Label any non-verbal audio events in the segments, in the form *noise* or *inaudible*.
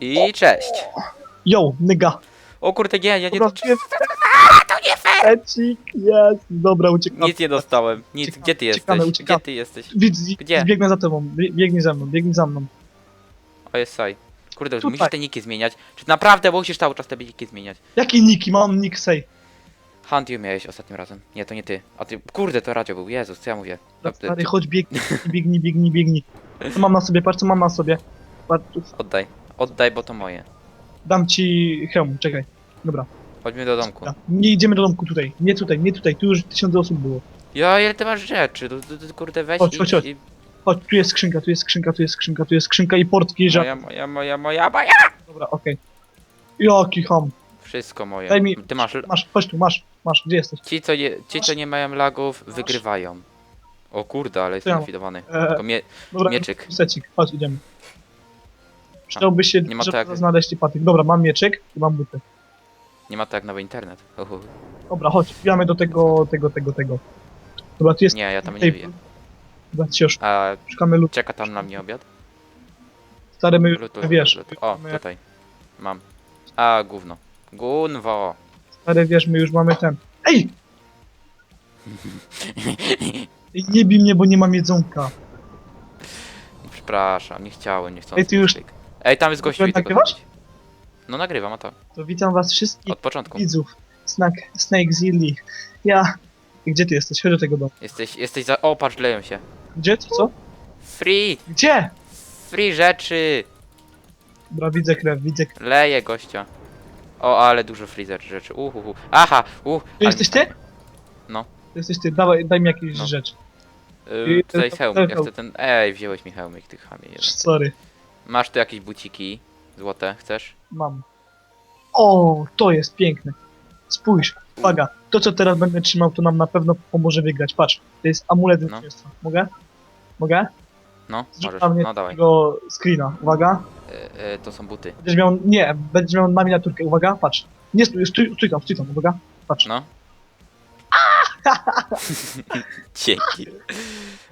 I cześć. Yo, nyga. O kurde, nie, ja nie... Dobra. To nie fair! Ecik, jest. Dobra, uciekamy. Nic nie dostałem. Nic, Uciekamy, gdzie ty uciekamy, jesteś? uciekamy. Gdzie ty jesteś? Widz, Gdzie? biegnę za tobą, bie- biegnij za mną, biegnij za mną. O, jest saj. Kurde, Tutaj. musisz te niki zmieniać. Czy naprawdę musisz cały czas te niki zmieniać? Jaki niki? Mam nick say. Hunt you miałeś ostatnim razem. Nie, to nie ty. A ty, kurde, to radio był. Jezus, co ja mówię? Stary, ty, chodź, biegnij, biegnij, biegnij, biegnij. Co mam na sobie, patrz co mam na sobie. Patrz, oddaj. Oddaj, bo to moje. dam ci hełm, czekaj. Dobra, Chodźmy do domku. dobra. Nie idziemy do domku tutaj, nie tutaj, nie tutaj, tu już tysiące osób było. Ja, ile ty masz rzeczy? Tu, tu, tu, kurde, weź Chodź, i, chodź, chodź. i... Chodź, tu jest skrzynka, tu jest skrzynka, tu jest skrzynka, tu jest skrzynka i portki, że... Moja, moja, moja, moja, moja! Dobra, okej. Jaki ham. Wszystko moje. Daj mi- Ty masz... Masz, chodź tu, masz, masz, gdzie jesteś? Ci, co nie, ci, co nie mają lagów, wygrywają. O kurde, ale jestem Ja. likwidowany. Eee, Tylko mie dobra, mieczyk. secik, chodź, idziemy. Przydałby się, nie ma żeby tak. znaleźć patyk. Dobra, mam mieczyk i mam buty. nie ma to jak nowy internet. Uhu. Dobra, chodź, wbijamy do tego, tego, tego, tego. Dobra, tu jest... Nie, ja tam nie wiem. Dobra, się już A szukamy lód. czeka tam na mnie obiad? Stary, my już, Lutu, wiesz, lutu. O, my- tutaj. Mam. A, gówno. Gunwo. stary, wiesz, my już mamy ten... Ej! Ej, Nie bij mnie, bo nie mam jedzonka. Przepraszam, nie chciałem, nie chcę. Ej, ty już- Ej, tam jest gościu i tego nagrywasz? No nagrywam, a to. To witam was wszystkich Od początku. widzów. Snack, Snake Zilli. Ja... Gdzie ty jesteś? Chodź do tego domu. Jesteś, jesteś za... O, patrz, leją się. Gdzie? Co? co? Free! Gdzie? Free rzeczy! Dobra, widzę krew, widzę krew. Leje gościa. O, ale dużo free rzeczy- rzeczy. Uhuhu. Aha, uh. To jesteś ty? No. To jesteś ty, dawaj, daj mi jakieś No. rzeczy. Yy, tutaj hełm, ja chcę ten... Ej, wziąłeś mi hełmik, ty chamie jeden. Sorry, Masz tu jakieś buciki złote, chcesz? mam. O, to jest piękne. Spójrz, uwaga, to co teraz będę trzymał, to nam na pewno pomoże wygrać. Patrz, to jest amulet No. zwycięstwa. Mogę? Mogę? No, możesz. mnie No dawaj. tego screena, uwaga. E, e, to są buty. Będziesz miał, nie, będziesz miał na miniaturkę, uwaga, patrz. Nie, stój, stój, stój tam, stój tam, uwaga, patrz. No. *laughs* Dzięki.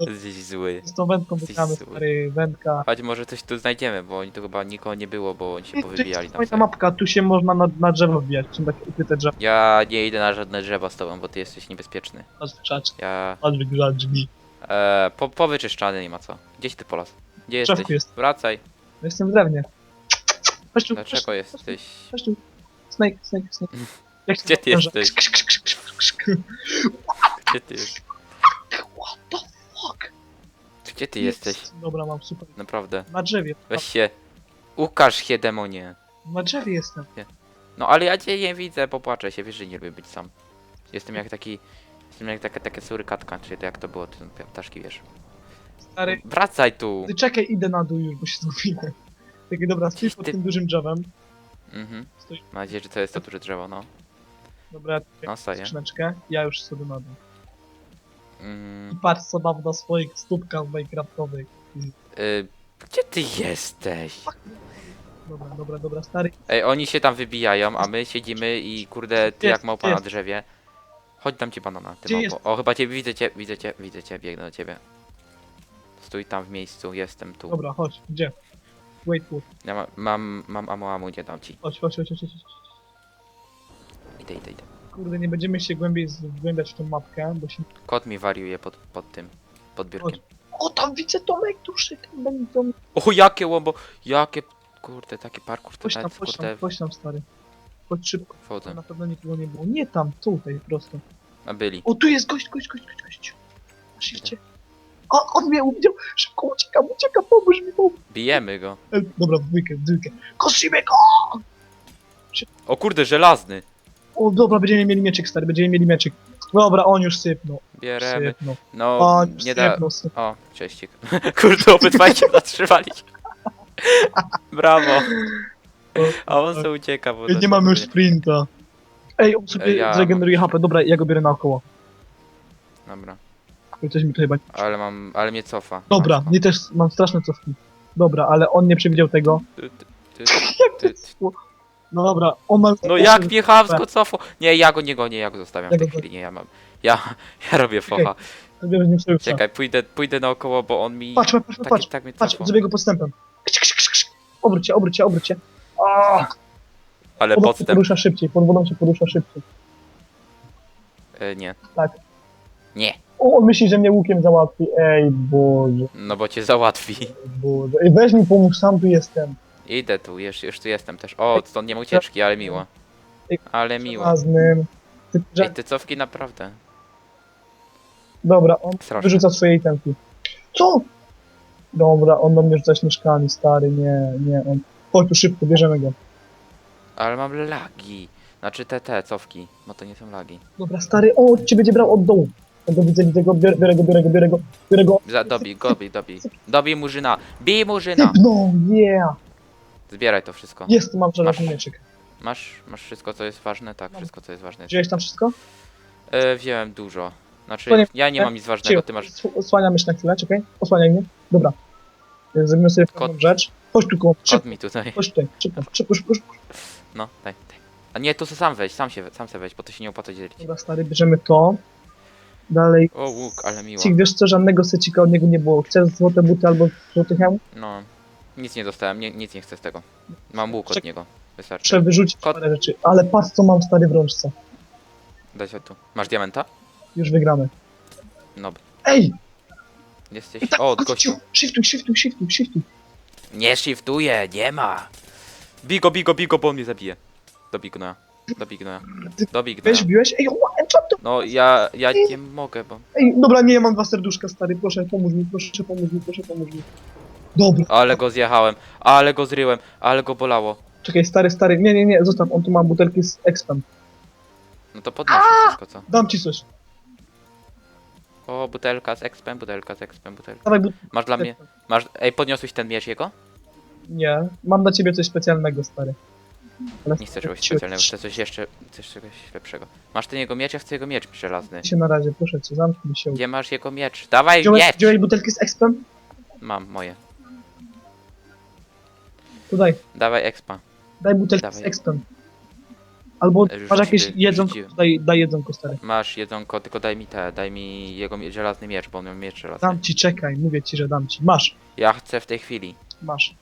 Jesteś zły. Z tą wędką Jesteś wygramy, zły. stary, wędka. Chodź, może coś tu znajdziemy, bo oni tu chyba nikogo nie było, bo oni się powybijali tam fajna sobie. mapka, tu się można na, na drzewo wbijać, są takie ukryte drzewa. Ja nie idę na żadne drzewa z tobą, bo ty jesteś niebezpieczny. Patrz, Ja... patrz, wygrać drzwi. E, po, powyczyszczany nie ma co. Gdzieś ty polas? Gdzie Drzewku jesteś? jest. Wracaj. Jestem w drewnie. Chodź tu, chodź Dlaczego jesteś? chodź tu. Snake, snake, snake. *laughs* Jak Gdzie ty jesteś? Gdzie ty jesteś? What the fuck? Gdzie ty jesteś? Dobra, mam super. Naprawdę. Na drzewie. Weź się. Ukaż się, demonie. Na drzewie jestem. No ale ja cię nie widzę, popłaczę się, wiesz, że nie lubię być sam. Jestem jak taki... Jestem jak taka, taka surykatka, czyli to jak to było, ten ptaszki, wiesz. Stary, Wracaj tu! ty czekaj, idę na dół już, bo się zgubiłem. Takie dobra, stój Gdzieś pod ty- tym dużym drzewem. Mhm. Stój. Mam nadzieję, że to jest to duże drzewo, no. Dobra, No, stoję. skrzyneczkę. Ja już sobie na dół. I Mm, patrz co mam na swoich stópkach minecraftowych. y, gdzie ty jesteś? Dobra, dobra, dobra, stary. Ej, oni się tam wybijają, a my siedzimy i kurde, ty Jest, jak małpa na jest. drzewie. Chodź, dam ci banana, ty Gdzie małpo. O, chyba cię, widzę cię, widzę cię, widzę cię, biegnę do ciebie. Stój tam w miejscu, jestem tu. Dobra, chodź, gdzie? Wait, wait. Ja ma, mam, mam amu, amu, nie dam ci. Chodź, chodź, chodź, chodź, chodź. Idę, idę, idę. Kurde, nie będziemy się głębiej zgłębiać w tą mapkę, bo się... Kot mi wariuje pod, pod tym, pod biurkiem. O, tam widzę Tomek, duszy, tam będą... O, jakie łombo, jakie, kurde, taki parkour, to Chodź tam, nawet, chodź kurde, tam, chodź tam, stary. Chodź szybko, wchodzę. na pewno nikogo nie było. Nie tam, tutaj prosto. A byli. O, tu jest gość, gość, gość, gość, gość. Szybcie. O, on mnie uwidział, szybko uciekam, uciekam, pomóż mi, pomóż. Bijemy go. E, Dobra, w dwójkę, w dwójkę. Kosimy go! O kurde, żelazny. O, dobra, będziemy mieli mieczyk, stary, będziemy mieli mieczyk. Dobra, on już sypnął, Bieremy. sypnął. No, On już nie da... sypnął, sypnął. O, cześcik. *laughs* Kurde, obydwaj się *laughs* zatrzymaliśmy. Brawo. A on sobie ucieka, bo... Nie mamy już sprinta. Ej, on sobie ja zregeneruje HP, dobra, ja go biorę naokoło. Dobra. Coś mi to chyba... Ale mam... Ale mnie cofa. Dobra, Matko. mnie też mam straszne cofki. Dobra, ale on nie przewidział tego. Ty, ty, ty, ty. No dobra, on ma... No jak mnie chamsko cofał? Nie, ja go nie gonię, ja go zostawiam w tej chwili, nie, ja mam... Ja, *laughs* ja robię focha. Czekaj, pójdę, pójdę naokoło, bo on mi... Patrz, patrz, patrz, Tak, patrz, tak mnie patrz, zrobię go ksz. Obróć się, obróć się, obróć się. Ale Pod podstęp. porusza szybciej, pod wodą się porusza szybciej. E, nie. Tak. Nie. O, on myśli, że mnie łukiem załatwi. Ej, Boże, No bo cię załatwi. Boże. Ej, weź mi pomóż, sam tu jestem. Idę tu, już, już tu jestem też. O, stąd nie ma ucieczki, ale miło. Ale miło. Raznym. Ty, że... Ej, te cofki naprawdę. Dobra, on Straszne. wyrzuca swoje itemki. Co? Dobra, on do mnie rzuca śnieżkami, stary, nie, nie, on... Chodź tu szybko, bierzemy go. Ale mam lagi. Znaczy te, te cofki, bo to nie są lagi. Dobra, stary, o, cię będzie brał od dołu. Ja go widzę, widzę go, biorę, biorę go, biorę go, biorę go, biorę go. Za, dobij, dobij, dobij. Dobij murzyna. Bij murzyna. Typnął, yeah! Zbieraj to wszystko. Jest, mam żelazny Masz. mieczyk. Masz, masz wszystko, co jest ważne? Tak, Mam. wszystko, co jest ważne. Wziąłeś tam wszystko? E, wziąłem dużo. Znaczy, To nie- ja nie mam nic ważnego, ty masz... Cicho, Osłaniamy się na chwilę, czekaj. Osłaniaj mnie. Dobra. E, Zrobimy sobie pewną Kot. rzecz. Chodź tu, koło. Mi tutaj. chodź tutaj. Szybko, szybko, szybko, szybko. No, daj, daj. A nie, tu se sam weź, sam się, sam se weź, bo to się nie opłaca dzielić. Dobra, stary, bierzemy to. Dalej. O, łuk, ale miło. Cik, wiesz co, żadnego secika od niego nie było. Chcesz złote buty albo złoty hełm? No, nic nie dostałem, nie, nic nie chcę z tego. Mam łuk od Czek- niego. Wystarczy. Trzeba wyrzucić Kot. parę rzeczy. Ale patrz co mam stary w rączce. Daj się tu. Masz diamenta? Już wygramy. No, Ej! jesteś... I tak, O, gościu, gościu. Shiftuj, shiftuj, shiftuj, shiftuj. Nie shiftuję, nie ma. Bigo, bigo, bigo, bo on mnie zabije. Do bignoja. Do bignoja. Do bignoja. Weź, biłeś? Ej, ła, co to? No, ja, ja nie mogę, bo... Ej, dobra, nie, ja mam dwa serduszka, stary. Proszę, pomóż mi, proszę, pomóż mi, proszę, pomóż mi. Dobra, Ale go zjechałem, ale go zryłem, ale go bolało. czekaj, stary, stary. Nie, nie, nie, zostaw, on tu ma butelki z expem. No to podnoszę wszystko, co? Dam ci coś. O, butelka z expem, butelka z expem, butelka. Dawaj but... Masz dla mnie... Masz... Ej, podniosłeś ten miecz jego? Nie, mam dla ciebie coś specjalnego, stary. Ale Nie chcę czegoś specjalnego, chcę coś jeszcze... Chcesz czegoś lepszego. Masz ten jego miecz, ja chcę jego miecz żelazny. się na razie, proszę cię, zamknij się. Gdzie masz jego miecz? Dawaj Wziąłeś, miecz! wziąłeś butelki z expem? Mam, moje. Tutaj, Dawaj expa. daj butelki Dawaj. z expem. Albo masz jakieś jedzonko, rzuciłem. daj, daj jedzonko, stary. Masz jedzonko, tylko daj mi te, daj mi jego mie- żelazny miecz, bo on miał miecz żelazny. Dam ci, czekaj, mówię ci, że dam ci. Masz, Ja chcę w tej chwili. masz.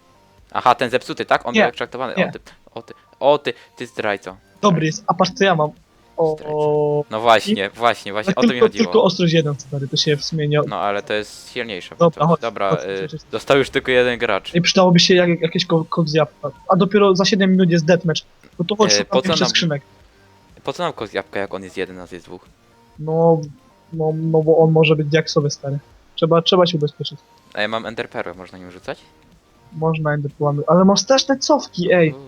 Aha, ten zepsuty, tak? On Nie, był ekstraktowany. nie. O ty, o ty, o ty, ty zdrajco. Dobry jest, a patrz co ja mam. O, No właśnie, właśnie, właśnie, o to mi tylko, chodziło. tylko ostrość jeden, stary, to się w sumie nie... No ale to jest silniejsze. bo Dobra, to, chodź, dobra, chodź, y, chodź, chodź. dostał już tylko jeden gracz. I przydałoby się jak, jakieś ko- kod z jabłka. A dopiero za 7 minut jest deathmatch. No to chodź, E, szukam po co nam- skrzynek. Po co nam jabłka, jak on jest jeden, a nas jest dwóch? No, no, no bo on może być diaksowy, stary. Trzeba, trzeba się ubezpieczyć. A ja mam enderperłę, można nim rzucać? Można enderpearlami, ale mam straszne cofki, ej. Uuu.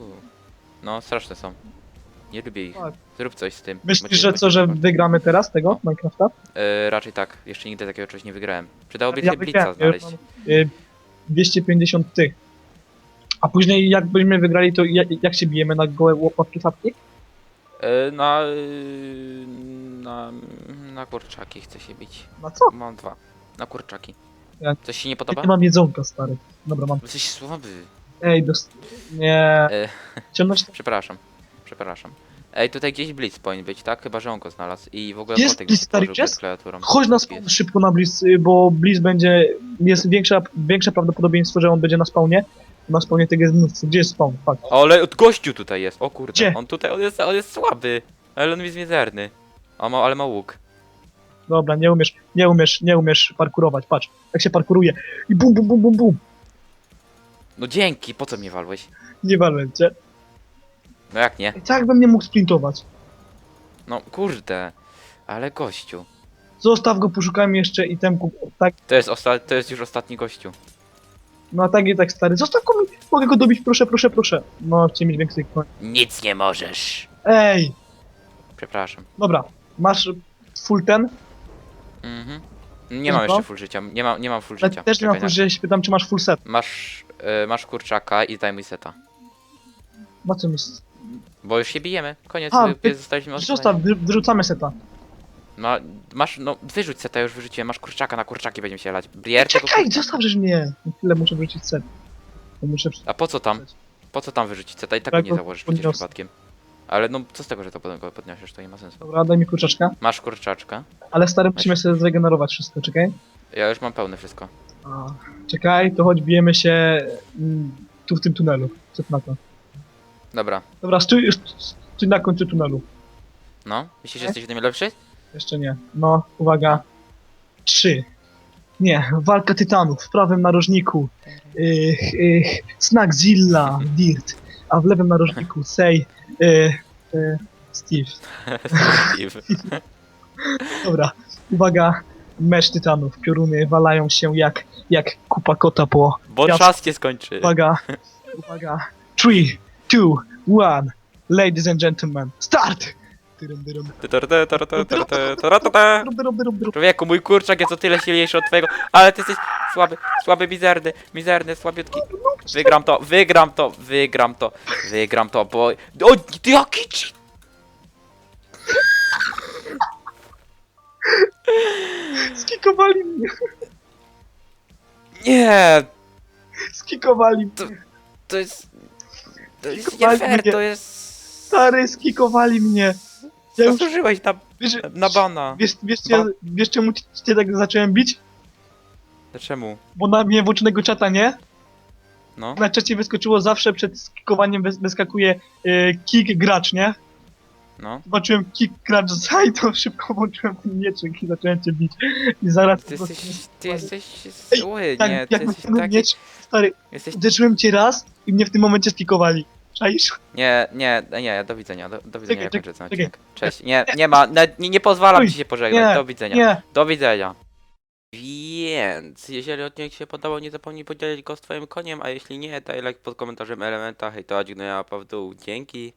No, straszne są. Nie lubię ich. Tak. Zrób coś z tym. Myślisz, że co, że wygramy teraz tego Minecrafta? E, raczej tak, jeszcze nigdy takiego czegoś nie wygrałem. Przydałoby Ja się blitza wygrałem, ja znaleźć. mam, y, 250 tych. A później jak byśmy wygrali, to jak, jak się bijemy na gołe łopatki fabki? E, na, y, na, na kurczaki chcę się bić. Na co? Mam dwa. Na kurczaki. Ja- Coś ci nie podoba? nie mam jedzonka, stary. Dobra, mam. Jesteś słaby. Ej, dos... Nie. E, Ciemność... *laughs* przepraszam. Przepraszam. Ej, tutaj gdzieś blitz powinien być, tak? Chyba, że on go znalazł. I w ogóle Jest kotek blitz, stary, jest? klawiaturą. Chodź na spawn szybko na Blizz, y, bo Blizz będzie... Jest większa, większe prawdopodobieństwo, że on będzie na spawnie. Na spawnie tego jest mnóstwo. Gdzie jest spawn? O, ale od gościu tutaj jest, o kurde. Gdzie? On tutaj, on jest, on jest słaby. Ale on jest mizerny. O, ma, ale ma łuk. Dobra, nie umiesz, nie umiesz, nie umiesz parkurować. Patrz, jak się parkuruje. I bum, bum, bum, bum, bum. No dzięki, po co mnie walłeś? Nie walę cię. No jak nie? I tak bym nie mógł sprintować. No kurde. Ale gościu. Zostaw go, poszukajmy jeszcze itemku. Tak, To jest, osta- to jest już ostatni gościu. no a tak i tak stary. Zostaw go mi, mogę go dobić, proszę, proszę, proszę. No, chcę mieć więcej koń. Nic nie możesz. Ej, Przepraszam. dobra. Masz full ten? Mhm. Nie mam Tylko? jeszcze full życia. Nie mam, nie mam full Ja życia. też nie mam Czekaj full na- życia, się pytam, czy masz full set. Masz, y, masz kurczaka i daj mój seta. Na co mi... Bo już się bijemy. Koniec, A, ty- zostaliśmy od Zostaw, wyrzucamy seta. No, masz, no, wyrzuć seta, już wyrzuciłem. Masz kurczaka, na kurczaki będziemy się lać. Brier tego... Czekaj, zostaw, żeś mnie. Na chwilę muszę wyrzucić set. Bo muszę... A po co tam? Po co tam wyrzucić seta? I tak Tak, go nie bo założysz przecież podniosę. przypadkiem. Ale no, co z tego, że to potem go podniosiesz, to nie ma sensu. Dobra, daj mi kurczaczka. Masz kurczaczka. Ale stary, musimy sobie zregenerować wszystko, czekaj. Ja już mam pełne wszystko. A, czekaj, to choć bijemy się mm, tu w tym tunelu. Co ty na to? Dobra. Dobra, stój, stój na końcu tunelu. No, myślisz, że jesteś w tym lepszy? Jeszcze nie. No, uwaga. Trzy. Nie, walka tytanów w prawym narożniku. Ych, ych, Snackzilla, Dirt. A w lewym narożniku *laughs* Say, y, y, Steve. Steve. *laughs* Dobra, uwaga. Mecz tytanów. Pioruny walają się jak, jak kupa kota po... Bo czas się skończy. Uwaga, uwaga. Three, two, one. Ladies and gentlemen, start! Człowieku, mój kurczak jest o tyle silniejszy od twojego, ale ty jesteś słaby, słaby, mizerny, mizerny, słabiutki. No, no, wygram to, wygram to, wygram to, wygram to, bo... O, ty jaki ci... Skikowali mnie. Nie! Skikowali mnie. To, to jest... To jest nie fair, mnie. to jest... Stary, skikowali mnie. Ja już, Zasłużyłeś na, wiesz, na bana. wiesz, wiesz, wiesz, wiesz czemu ci- cię tak zacząłem bić? Czemu? Bo na mnie włączonego czata, nie? No, Na czacie wyskoczyło zawsze przed skikowaniem wys- wyskakuje y, kick gracz, nie? No. Zobaczyłem kick i to *laughs* szybko włączyłem ten mieczyk i zacząłem cię bić. I zaraz Ty jesteś, ty jesteś zły, tak, nie, ty jak jesteś taki... miecz, stary, Jesteś... uderzyłem cię raz i mnie w tym momencie skikowali. Czaisz? Nie, nie, nie, do widzenia, do, do widzenia, Czekaj, czekaj, odcinek. Cześć, nie, nie ma, nie, nie, pozwalam Stój, ci się pożegnać, nie, do widzenia. Nie, Do widzenia. Więc, jeżeli odcinek się podobał, nie zapomnij podzielić go z twoim koniem, a jeśli nie, daj like pod komentarzem elementa, hej to Adzik, no ja w dół. Dzięki.